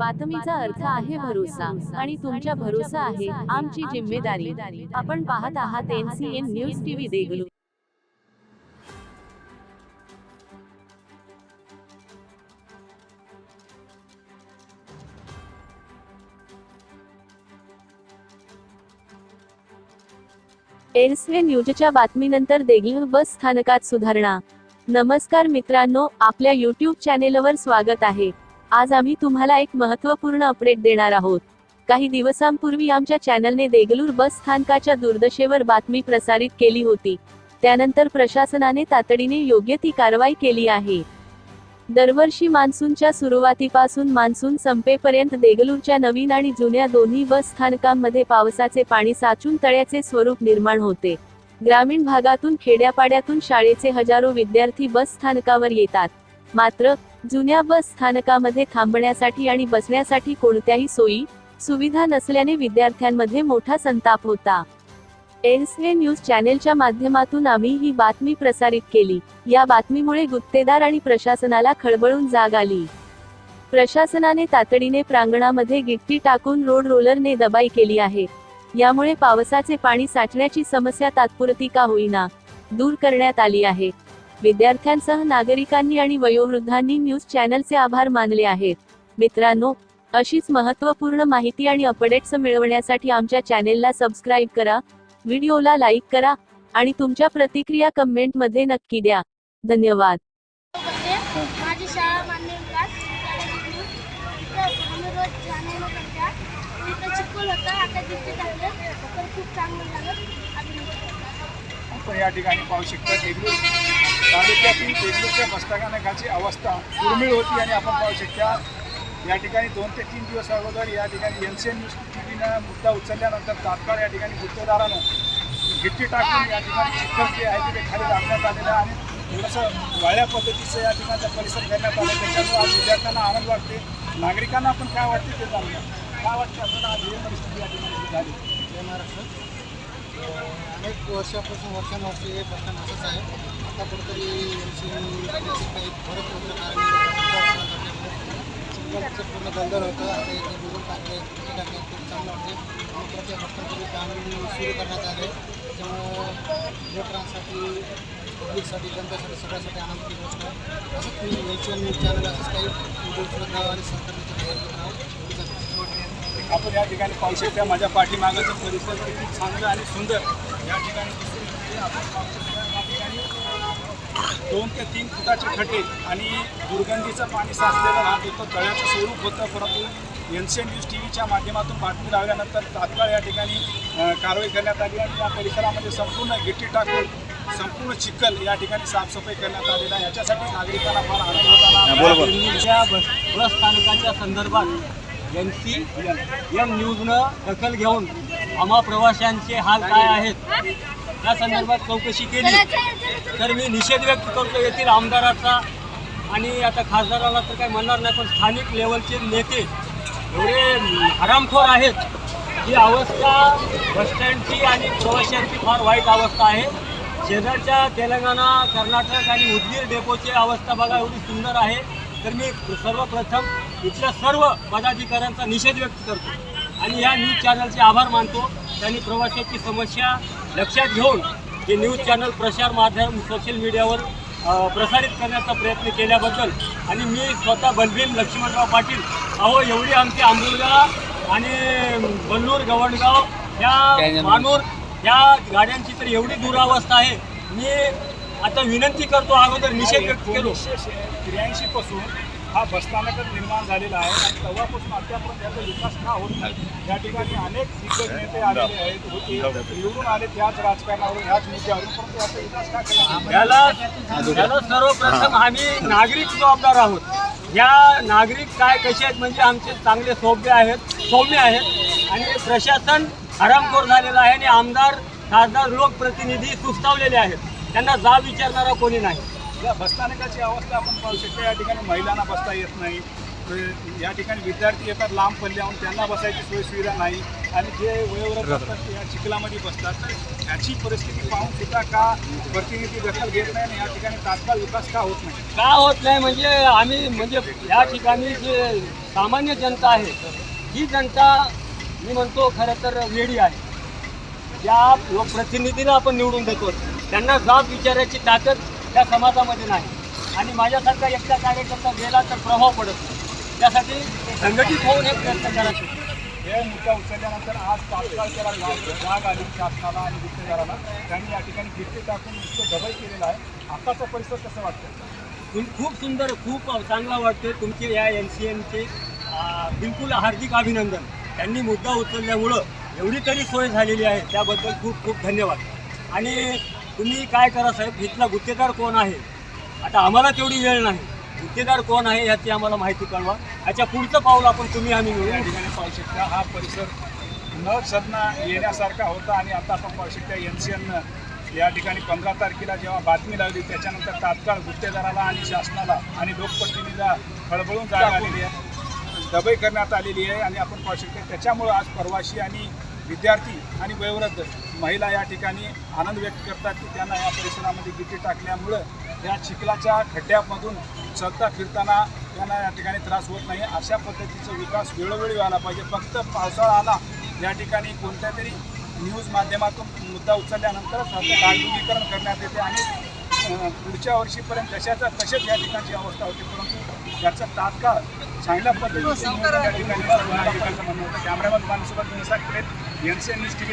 बातमीचा अर्थ आहे भरोसा आणि तुमच्या भरोसा आहे आमची जिम्मेदारी. आपण पाहत आहात NCN news TV Deglur NCN न्यूजच्या बातमीनंतर देगलूर बस स्थानकात सुधारणा. नमस्कार मित्रांनो आपल्या युट्यूब चॅनेलवर स्वागत आहे. आज आम्ही तुम्हाला एक महत्त्वपूर्ण अपडेट देणार आहोत. काही दिवसांपूर्वी आमच्या चॅनलने देगलूर बस स्थानकाच्या दुर्दशेवर बातमी प्रसारित केली होती. त्यानंतर प्रशासनाने तातडीने योग्य ती कारवाई केली आहे. दरवर्षी मान्सूनच्या सुरुवातीपासून मान्सून संपेपर्यंत देगलूरच्या नवीन आणि जुन्या दोन्ही बस स्थानकांमध्ये पावसाचे पाणी साचून तळ्याचे स्वरूप निर्माण होते. ग्रामीण भागातून खेड्यापाड्यातून शाळेचे हजारो विद्यार्थी बस स्थानकावर येतात. मात्र जुन्या बस स्थानकामध्ये थांबण्यासाठी आणि बसण्यासाठी कोणत्याही सोयी सुविधा नसल्याने विद्यार्थ्यांमध्ये मोठा संताप होता. एनसीए न्यूज चॅनेलच्या माध्यमातून आम्ही ही बातमी प्रसारित केली. या बातमीमुळे गुत्तेदार आणि प्रशासनाला खळबळून जाग आली. प्रशासनाने तातडीने प्रांगणामध्ये गिट्टी टाकून रोड रोलरने दबाई केली आहे. यामुळे पावसाचे पाणी साठण्याची समस्या तात्पुरती का होईना दूर करण्यात आली आहे. विद्यार्थ्यांसह नागरिकांनी आणि वयोवृद्धांनी न्यूज चॅनलचे आभार मानले आहेत. मित्रांनो अशीच महत्त्वपूर्ण माहिती आणि अपडेट्स मिळवण्यासाठी आमच्या चॅनेलला सबस्क्राईब करा व्हिडिओला लाईक करा आणि तुमच्या प्रतिक्रिया कमेंटमध्ये नक्की द्या. धन्यवाद. होते माझी शाळा मान्य विकास तिथं आम्ही रोज जाणं येणं करतात तिथं चिखल होतं आता तिथे टाकलं तर खूप चांगलं लागत अजून आपण या ठिकाणी पाहू शकता तालुक्यातील देगलूरच्या बसस्थानकाची अवस्था दुर्मिळ होती आणि आपण पाहू शकता या ठिकाणी दोन ते तीन दिवस अगोदर या ठिकाणी एन सी एन न्यूज टीव्हीनं मुद्दा उचलल्यानंतर तात्काळ या ठिकाणी गुत्तेदारानं गिट्टी टाकून या ठिकाणी चिखल जे आहे ते खाली टाकण्यात आलेलं आहे. आणि थोडंसं वाळ्या पद्धतीचं या ठिकाणचा परिसर करण्यात आला. त्याच्यामुळे आज विद्यार्थ्यांना आनंद वाटते नागरिकांना पण काय वाटते ते जाणूया काय वाटते आपल्याला आज ही परिस्थिती या ठिकाणी झाली? जय महाराष्ट्र. अनेक वर्षापासून वर्षानुवर्षे हे प्रश्न असंच आहे. आता कुठेतरी काही फरक होतं कारण पूर्ण दलदल होतं आणि इथे बुजून टाकले कुठे टाकले खूप चांगलं वाटते आणि त्याचे रस्त्यापूर्वी काम सुरू करण्यात आले त्यामुळं लेकरांसाठी पब्लिकसाठी जनतेसाठी सगळ्यासाठी आनंदाची गोष्ट असंच मी नेचर न्यूज चॅनल असंच काही उद्योग आणि सहकार्याची तयारी आपण या ठिकाणी पाहू शकता माझ्या पाठीमागाचं परिसर किती चांगलं आणि सुंदर या ठिकाणी दिसून आपण पाहू शकता या ठिकाणी दोन ते तीन फुटाचे खड्डे आणि दुर्गंधीचं पाणी साचलेलं राहत होतं. तळ्याचं स्वरूप होतं परंतु N C N news T व्हीच्या माध्यमातून बातमी लावल्यानंतर तात्काळ या ठिकाणी कारवाई करण्यात आली आणि या परिसरामध्ये संपूर्ण गिट्टी टाकून संपूर्ण चिखल या ठिकाणी साफसफाई करण्यात आलेला आहे. याच्यासाठी नागरिकांना फार आनंद होताना या बस बस स्थानकाच्या संदर्भात एन सी एन न्यूजनं दखल घेऊन आम्हा प्रवाशांचे हाल काय आहेत? या संदर्भात चौकशी केली. तर मी निषेध व्यक्त करतो येथील आमदाराचा आणि आता खासदाराला तर काही म्हणणार नाही पण स्थानिक लेवलचे नेते एवढे हरामखोर आहेत ही अवस्था बसस्टँडची आणि प्रवाशांची फार वाईट अवस्था आहे. शेजारच्या तेलंगणा कर्नाटक आणि उदगीर डेपोची अवस्था बघा एवढी सुंदर आहे. तर मी सर्वप्रथम इथल्या सर्व पदाधिकाऱ्यांचा निषेध व्यक्त करतो. आणि ह्या न्यूज चॅनलचे आभार मानतो. त्यांनी प्रवाशाची समस्या लक्षात घेऊन हे न्यूज चॅनल प्रसार माध्यम सोशल मीडियावर प्रसारित करण्याचा प्रयत्न केल्याबद्दल आणि मी स्वतः बलभीम लक्ष्मणराव पाटील अहो एवढी आमची आंबुलगा आणि बल्लूर गवणगाव ह्या मानूर या गाड्यांची तर एवढी दुरावस्था आहे. मी आता विनंती करतो अगोदर निषेध व्यक्त केलो. त्र्याऐंशी पासून हा बसस्थानकच निर्माण झालेला आहे आणि तेव्हापासून अद्यापर्यंत याचा विकास का होत नाही? या ठिकाणी अनेक दिग्गज नेते आलेले आहेत होते निवडून आले त्याच राजकारणावरून ह्याच मुद्द्यावरून. परंतु याचा विकास का केला नाही? याला याला सर्वप्रथम आम्ही नागरिक जबाबदार आहोत. या नागरिक काय कसे आहेत म्हणजे आमचे चांगले सौम्य आहेत सौम्य आहेत. आणि प्रशासन हरामखोर झालेलं आहे आणि आमदार खासदार लोकप्रतिनिधी सुस्तावलेले आहेत. त्यांना जा विचारणारा कोणी नाही. या बसस्थानकाची अवस्था आपण पाहू शकतो. या ठिकाणी महिलांना बसता येत नाही. या ठिकाणी विद्यार्थी येतात लांब पल्ल्याहून त्यांना बसायची सोय सुविधा नाही. आणि जे वयोवृद्ध असतात ते या चिखलामध्ये बसतात. तर ह्याची परिस्थिती पाहून सुद्धा का प्रतिनिधी दखल घेत नाही आणि या ठिकाणी तात्काळ विकास का होत नाही? का होत नाही? म्हणजे आम्ही म्हणजे या ठिकाणी जे सामान्य जनता आहे ही जनता मी म्हणतो खरं तर वेडी आहे. ज्या लोकप्रतिनिधीला आपण निवडून देतो त्यांना जाब विचारायची ताकद त्या समाजामध्ये नाही. आणि माझ्यासारखा एकटा कार्यकर्ता गेला तर प्रभाव पडत नाही. त्यासाठी संघटित होऊन हे प्रयत्न करायचे हे मुद्दा उचलल्यानंतर आज तात्काळ त्याला जाग आली शासनाला आणि गुत्तेदाराला त्यांनी या ठिकाणी गिरते टाकून नुसतं डबल केलेलं आहे. आताचा परिसर कसं वाटतं तुम खूप सुंदर खूप चांगला वाटते तुमचे या एन सी एमचे बिलकुल हार्दिक अभिनंदन. त्यांनी मुद्दा उचलल्यामुळं एवढी तरी सोय झालेली आहे. त्याबद्दल खूप खूप धन्यवाद. आणि तुम्ही काय करा साहेब? इथला गुत्तेदार कोण आहे? आता आम्हाला तेवढी वेळ नाही. गुत्तेदार कोण आहे याची आम्हाला माहिती कळवा. याच्या पुढचं पाऊल आपण तुम्ही आम्ही या मिळून ठिकाणी पाहू शकता हा परिसर न सदना येण्यासारखा होता आणि आता आपण पाहू शकता एन सी एननं या ठिकाणी पंधरा तारखेला जेव्हा बातमी लागली त्याच्यानंतर तात्काळ गुत्तेदाराला आणि शासनाला आणि लोकप्रतिनिधीला खळबळून जाण्यात आलेली आहे. दबाई करण्यात आलेली आहे आणि आपण पाहू शकतो त्याच्यामुळं आज प्रवासी आणि विद्यार्थी आणि वयोवृद्ध महिला या ठिकाणी आनंद व्यक्त करतात की त्यांना या परिसरामध्ये गिटी टाकल्यामुळं या चिखलाच्या खड्ड्यामधून चलता फिरताना त्यांना या ठिकाणी त्रास होत नाही. अशा पद्धतीचा विकास वेळोवेळी व्हायला पाहिजे. फक्त पावसाळा आला या ठिकाणी कोणत्या तरी न्यूज माध्यमातून मुद्दा उचलल्यानंतरच त्याचं डागडुगीकरण करण्यात येते आणि पुढच्या वर्षीपर्यंत तशाचा तसेच या ठिकाणची अवस्था होती. परंतु याचा तात्काळ चांगल्या पद्धतीने नियोजन या ठिकाणी नागरिकांचं मानसोबत N C N news T